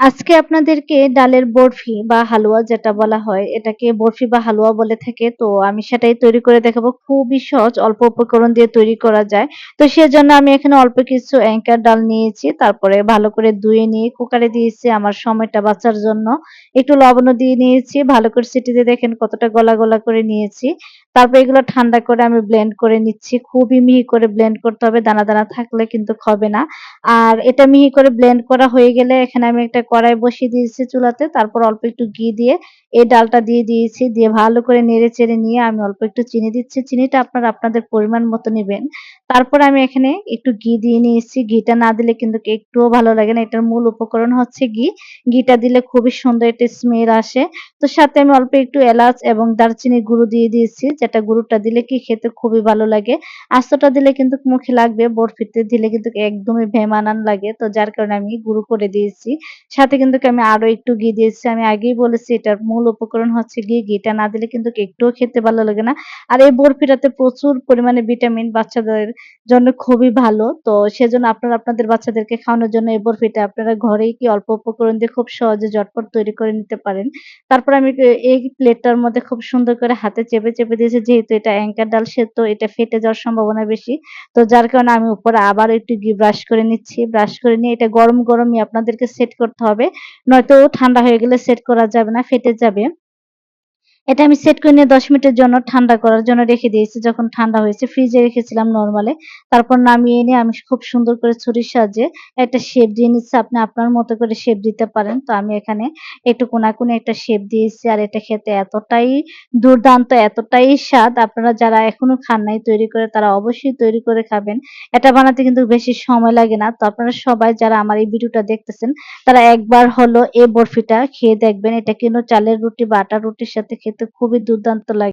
আজকে আপনাদেরকে ডালের বরফি বা হালুয়া যেটা বলা হয়, এটাকে বরফি বা হালুয়া বলে থাকে। তো আমি সেটাই তৈরি করে দেখাবো। খুবই সহজ, অল্প উপকরণ দিয়ে তৈরি করা যায়। তো সেজন্য আমি এখানে অল্প কিছু অ্যাঙ্কার ডাল নিয়েছি। তারপরে ভালো করে ধুয়ে নিয়ে কুকারে দিয়েছি আমার সময়টা বাঁচার জন্য। একটু লবণও দিয়ে নিয়েছি। ভালো করে সিটি দিয়ে দেখেন কতটা গলা, গলা করে নিয়েছি। তারপর এগুলো ঠান্ডা করে আমি ব্লেন্ড করে নিচ্ছি। খুবই মিহি করে ব্লেন্ড করতে হবে। দানা, দানা থাকলে কিন্তু হবে না। আর এটা মিহি করে ব্লেন্ড করা হয়ে গেলে এখানে আমি একটা কড়াই বসিয়ে দিয়েছি চুলাতে। তারপর অল্প একটু ঘি দিয়ে এই ডালটা দিয়ে দিয়েছি। দিয়ে ভালো করে নেড়ে-চেড়ে নিয়ে আমি অল্প একটু চিনি দিচ্ছি। চিনিটা আপনারা আপনাদের পরিমাণ মতো নিবেন। তারপর আমি এখানে একটু ঘি দিয়ে নিয়েছি। ঘিটা না দিলে কিন্তু একটুও ভালো লাগে না। এটার মূল উপকরণ হচ্ছে ঘি। ঘিটা দিলে খুবই সুন্দর একটা স্মেল আসে। তো সাথে আমি অল্প একটু এলাচ এবং দারচিনির গুঁড়ো দিয়ে দিয়েছি। যেটা গুঁড়োটা দিলে কি খেতে খুবই ভালো লাগে। আস্তটা দিলে কিন্তু মুখে লাগবে, বরফিতে দিলে কিন্তু একদমই ভেমানান লাগে। তো যার কারণে আমি গুঁড়ো করে দিয়েছি। সাথে কিন্তু আমি আরও একটু ঘি দিয়েছি। আমি আগেই বলেছি এটার মূল উপকরণ হচ্ছে ঘি। ঘিটা না দিলে কিন্তু একটুও খেতে ভালো লাগে না। আর এই বরফিটাতে প্রচুর পরিমাণে ভিটামিন বাচ্চাদের জন্য খুবই ভালো। তো সেজন্য আপনারা আপনাদের বাচ্চাদেরকে খাওয়ানোর জন্য এই বরফিটা আপনারা ঘরেই কি অল্প উপকরণ দিয়ে খুব সহজে ঝটপট তৈরি করে নিতে পারেন। তারপর আমি এই প্লেটটার মধ্যে খুব সুন্দর করে হাতে চেপে, চেপে দিয়েছি। যেহেতু এটা অ্যাঙ্কার ডাল সেদ্ধ এটা ফেটে যাওয়ার সম্ভাবনা বেশি। তো যার কারণে আমি উপরে আবার একটু ঘি ব্রাশ করে নিচ্ছি। ব্রাশ করে নিয়ে এটা গরম, গরমই আপনাদেরকে সেট করতে হবে। নয়তো ঠান্ডা হয়ে গেলে সেট করা যাবে না, ফেটে যাবে। এটা আমি সেট করে নিয়ে ১০ মিনিটের জন্য ঠান্ডা করার জন্য রেখে দিয়েছি। যখন ঠান্ডা হয়েছে ফ্রিজে রেখেছিলাম নরমালে। তারপর নামিয়ে এনে আমি খুব সুন্দর করে ছুরির সাহায্যে একটা শেপ দিয়ে নিচ্ছি। আপনি আপনার মতো করে শেপ দিতে পারেন। তো আমি এখানে একটু কোনাকুনি একটা শেপ দিয়েছি। আর এটা খেতে এতটাই দুর্দান্ত, এতটাই স্বাদ আপনারা যারা এখনও খান নাই তৈরি করে তারা অবশ্যই তৈরি করে খাবেন। এটা বানাতে কিন্তু বেশি সময় লাগে না। তো আপনারা সবাই যারা আমার এই ভিডিওটা দেখতেছেন তারা একবার হলো এই বরফিটা খেয়ে দেখবেন। এটা কিন্তু চালের রুটি বা আটার রুটির সাথে খেতে খুবই দুর্দান্ত লাগে।